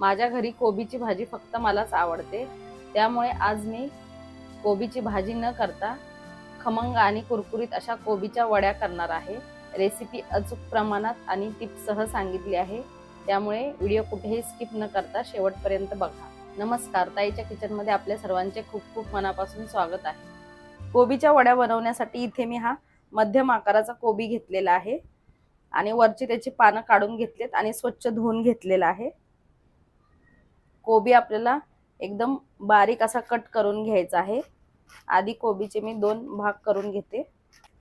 माझ्या घरी कोबीची भाजी फक्त मलाच आवडते. त्यामुळे आज मी कोबीची भाजी न करता खमंग आणि कुरकुरीत अशा कोबीच्या वड्या करणार आहे. रेसिपी अचूक प्रमाणात आणि टिप्ससह सांगितली आहे. त्यामुळे व्हिडिओ कुठेही स्किप न करता शेवटपर्यंत बघा. नमस्कार. ताईच्या किचनमध्ये आपल्या सर्वांचे खूप खूप मनापासून स्वागत आहे. कोबीच्या वड्या बनवण्यासाठी इथे मी हा मध्यम आकाराचा कोबी घेतलेला आहे. आणि वरची त्याची पानं काढून घेतलेत आणि स्वच्छ धुवून घेतलेला आहे. कोबी आपल्याला एकदम बारीक असा कट करून घ्यायचा आहे. आधी कोबीचे मी दोन भाग करून घेते.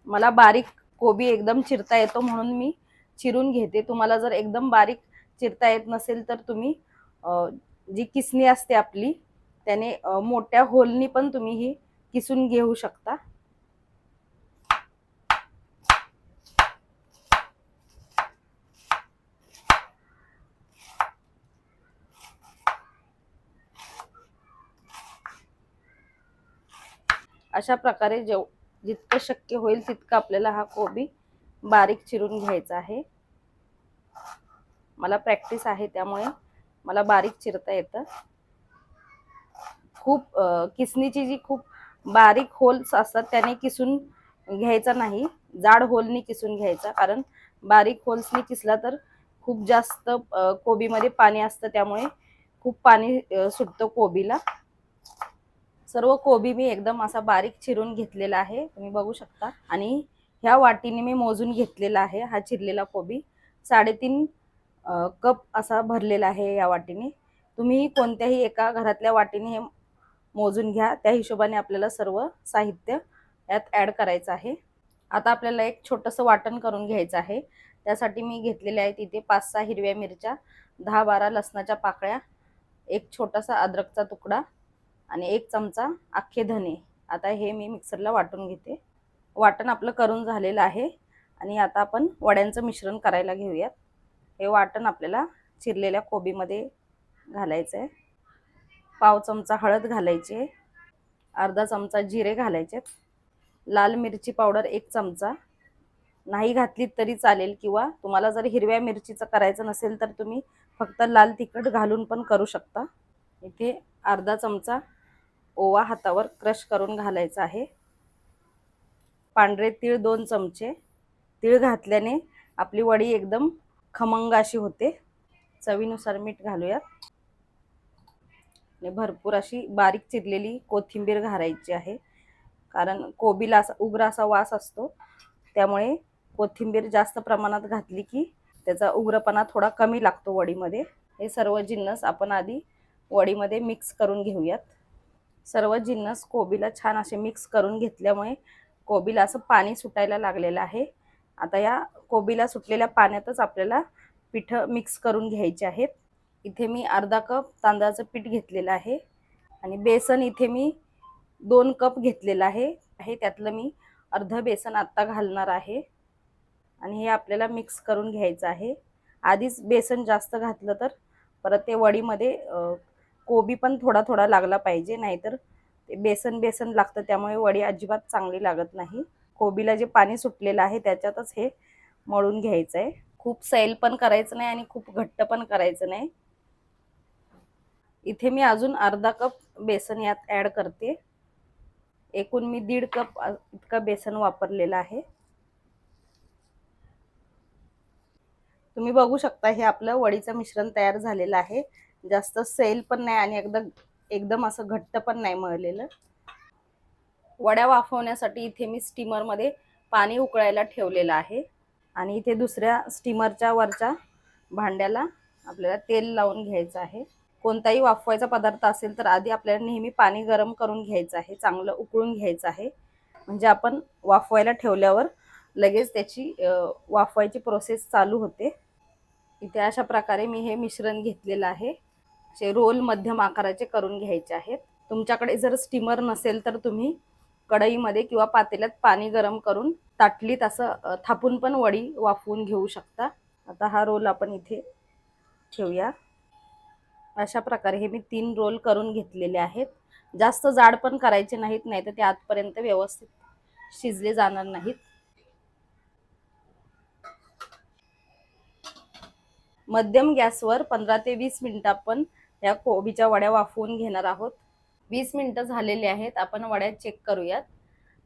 मला बारीक कोबी एकदम चिरता येतो म्हणून मी चिरून घेते. तुम्हाला जर एकदम बारीक चिरता येत नसेल तर तुम्ही जी किसणी असते आपली त्याने मोठ्या होलनी पण तुम्ही ही किसून घेऊ शकता. अशा प्रकारे जेव जितकं शक्य होईल तितकं आपल्याला हा कोबी बारीक चिरून घ्यायचा आहे. मला प्रॅक्टिस आहे त्यामुळे मला बारीक चिरता येतं. खूप किसणीची जी खूप बारीक होल्स असतात त्याने किसून घ्यायचा नाही. जाड होलनी किसून घ्यायचा कारण बारीक होल्सनी किसला तर खूप जास्त कोबीमध्ये पाणी असतं त्यामुळे खूप पाणी सुटतं कोबीला. सर्व कोबी मी एकदम असा बारीक चिरून घेतलेला आहे. तुम्ही बघू शकता. आणि ह्या वाटीने मी मोजून घेतलेला आहे हा चिरलेला कोबी. साडेतीन कप असा भरलेला आहे या वाटीने. तुम्ही कोणत्याही एका घरातल्या वाटीने हे मोजून घ्या. त्या हिशोबाने आपल्याला सर्व साहित्य यात ॲड करायचं आहे. आता आपल्याला एक छोटंसं वाटण करून घ्यायचं आहे. त्यासाठी मी घेतलेले आहेत इथे पाच सहा हिरव्या मिरच्या दहा बारा लसणाच्या पाकळ्या एक छोटासा अद्रकचा तुकडा आणि एक चमचा अख्खे धने. आता हे मी मिक्सरला वाटून घेते. वाटण आपलं करून झालेलं आहे. आणि आता आपण वड्यांचं मिश्रण करायला घेऊयात. हे वाटण आपल्याला चिरलेल्या कोबीमध्ये घालायचं आहे पाव चमचा हळद घालायची. अर्धा चमचा जिरे घालायचे. लाल मिरची पावडर एक चमचा. नाही घातली तरी चालेल किंवा तुम्हाला जर हिरव्या मिरचीचं करायचं नसेल तर तुम्ही फक्त लाल तिखट घालून पण करू शकता. इथे अर्धा चमचा ओवा हातावर क्रश करून घालायचा आहे. पांढरे तीळ दोन चमचे. तीळ घातल्याने आपली वडी एकदम खमंग अशी होते. चवीनुसार मीठ घालूयात. आणि भरपूर अशी बारीक चिरलेली कोथिंबीर घालायची आहे. कारण कोबीला असा उग्र असा वास असतो. त्यामुळे कोथिंबीर जास्त प्रमाणात घातली की त्याचा उग्रपणा थोडा कमी लागतो वडीमध्ये. हे सर्व जिन्नस आपण आधी वडीमध्ये मिक्स करून घेऊयात. सर्व जिन्नस कोबीला छान असे मिक्स करून घेतल्यामुळे कोबीला असं पाणी सुटायला लागलेलं आहे. आता या कोबीला सुटलेल्या पाण्यातच आपल्याला पिठं मिक्स करून घ्यायचे आहेत. इथे मी अर्धा कप तांदळाचं पीठ घेतलेलं आहे आणि बेसन इथे मी दोन कप घेतलेलं आहे. हे त्यातलं मी अर्ध बेसन आत्ता घालणार आहे आणि हे आपल्याला मिक्स करून घ्यायचं आहे. आधीच बेसन जास्त घातलं तर परत ते वडीमध्ये कोबी पण थोडा थोडा लागला पाहिजे नाहीतर ते बेसन बेसन लागतं त्यामुळे वडी अजिबात चांगली लागत नाही. कोबीला जे पाणी सुटलेलं आहे त्याच्यातच हे मळून घ्यायचं आहे खूप सैल पण करायचं नाही आणि खूप घट्ट पण करायचं नाही. इथे मी अजून अर्धा कप बेसन यात ॲड करते. एकूण मी दीड कप इतका इतकं बेसन वापरलेला आहे. तुम्ही बघू शकता हे आपलं वडीचं मिश्रण तयार झालेलं आहे. जास्त सेल पण नाही आणि एकदम एकदम असं घट्ट पण नाही मळलेलं. वड्या वाफवण्यासाठी इथे मी स्टीमरमध्ये पाणी उकळायला ठेवलेलं आहे. आणि इथे दुसऱ्या स्टीमरच्या वरच्या भांड्याला आपल्याला तेल लावून घ्यायचं आहे. कोणताही वाफवायचा पदार्थ असेल तर आधी आपल्याला नेहमी पाणी गरम करून घ्यायचं आहे चांगलं उकळून घ्यायचं आहे. म्हणजे आपण वाफवायला ठेवल्यावर लगेच त्याची वाफवायची प्रोसेस चालू होते. इथे अशा प्रकारे मी हे मिश्रण घेतलेलं आहे. असे रोल मध्यम आकाराचे करून घ्यायचे आहेत. तुमच्याकडे जर स्टीमर नसेल तर तुम्ही कढईमध्ये किंवा पातेल्यात पाणी गरम करून ताटलीत असं थापून पण वडी वाफवून घेऊ शकता. आता हा रोल आपण इथे ठेवूया. अशा प्रकारे हे मी तीन रोल करून घेतलेले आहेत. जास्त जाड पण करायचे नाहीत नाही तर ते आतपर्यंत व्यवस्थित शिजले जाणार नाहीत. मध्यम गॅसवर पंधरा ते वीस मिनिटं आपण या कोबीच्या वड्या वाफवून घेणार आहोत. वीस मिनटं झालेली आहेत आपण वड्या चेक करूयात.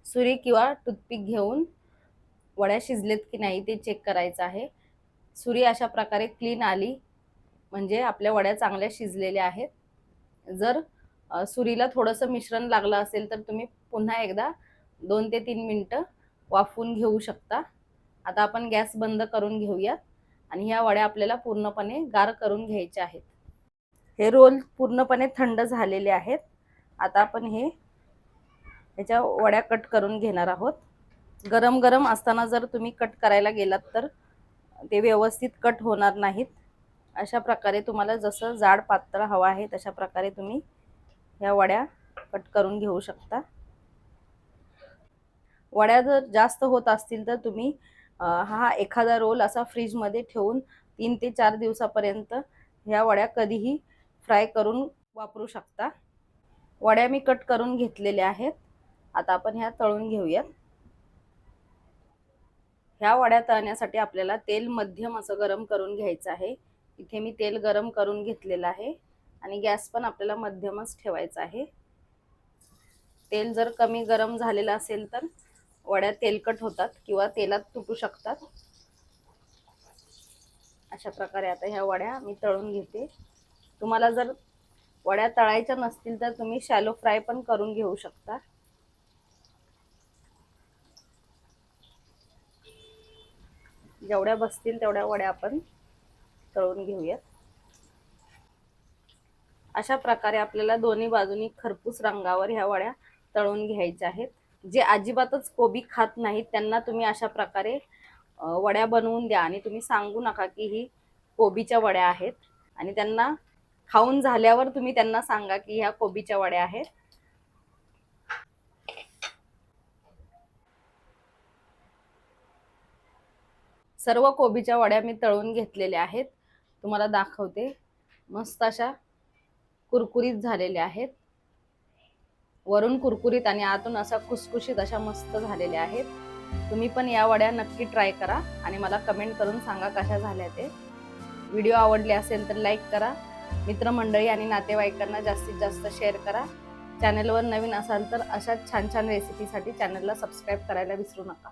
सुरी किंवा टूथपिक घेऊन वड्या शिजलेत की नाही ते चेक करायचं आहे. सुरी अशा प्रकारे क्लीन आली म्हणजे आपल्या वड्या चांगल्या शिजलेल्या आहेत. जर सुरीला थोडंसं मिश्रण लागलं असेल तर तुम्ही पुन्हा एकदा दोन ते तीन मिनटं वाफवून घेऊ शकता. आता आपण गॅस बंद करून घेऊयात आणि ह्या वड्या आपल्याला पूर्णपणे गार करून घ्यायच्या आहेत. हे रोल पूर्णपणे थंड झालेले आहेत. आता आपण हे ह्याच्या वड्या कट करून घेणार आहोत. गरम गरम असताना जर तुम्ही कट करायला गेलात तर ते व्यवस्थित कट होणार नाहीत. अशा प्रकारे तुम्हाला जसं जाड पातळ हवं आहे तशा प्रकारे तुम्ही ह्या वड्या कट करून घेऊ शकता. वड्या जर जास्त होत असतील तर तुम्ही हा एखादा रोल असा फ्रीजमध्ये ठेवून तीन ते चार दिवसापर्यंत ह्या वड्या कधीही फ्राय करून वापरू शकता. वड्या मी कट करून घेतलेल्या आहेत. आता आपण ह्या तळून घेऊयात. ह्या वड्या तळण्यासाठी आपल्याला तेल मध्यम असं गरम करून घ्यायचं आहे. इथे मी तेल गरम करून घेतलेलं आहे. आणि गॅस पण आपल्याला मध्यमच ठेवायचा आहे. तेल जर कमी गरम झालेलं असेल तर वड्या तेलकट होतात किंवा तेलात तुटू शकतात. अशा प्रकारे आता ह्या वड्या मी तळून घेते. तुम्हाला जर वड्या तळायच्या नसतील तर तुम्ही शॅलो फ्राय पण करून घेऊ शकता. जेवढ्या बसतील तेवढ्या वड्या आपण तळून घेऊयात. अशा प्रकारे आपल्याला दोन्ही बाजूनी खरपूस रंगावर ह्या वड्या तळून घ्यायच्या आहेत. जे अजिबातच कोबी खात नाहीत त्यांना तुम्ही अशा प्रकारे वड्या बनवून द्या. आणि तुम्ही सांगू नका की ही कोबीच्या वड्या आहेत. आणि त्यांना खाऊन झाल्यावर तुम्ही त्यांना सांगा की ह्या कोबीच्या वड्या आहेत. सर्व कोबीच्या वड्या मी तळून घेतलेल्या आहेत. तुम्हाला दाखवते. मस्त अशा कुरकुरीत झालेल्या आहेत. वरून कुरकुरीत आणि आतून असा खुसखुशीत अशा मस्त झालेल्या आहेत. तुम्ही पण या वड्या नक्की ट्राय करा आणि मला कमेंट करून सांगा कशा झाल्या ते. व्हिडिओ आवडले असेल तर लाईक करा. मित्रमंडळी आणि नातेवाईकांना जास्तीत जास्त शेअर करा. चॅनलवर नवीन असाल तर अशा छान छान रेसिपीसाठी चॅनलला सबस्क्राईब करायला विसरू नका.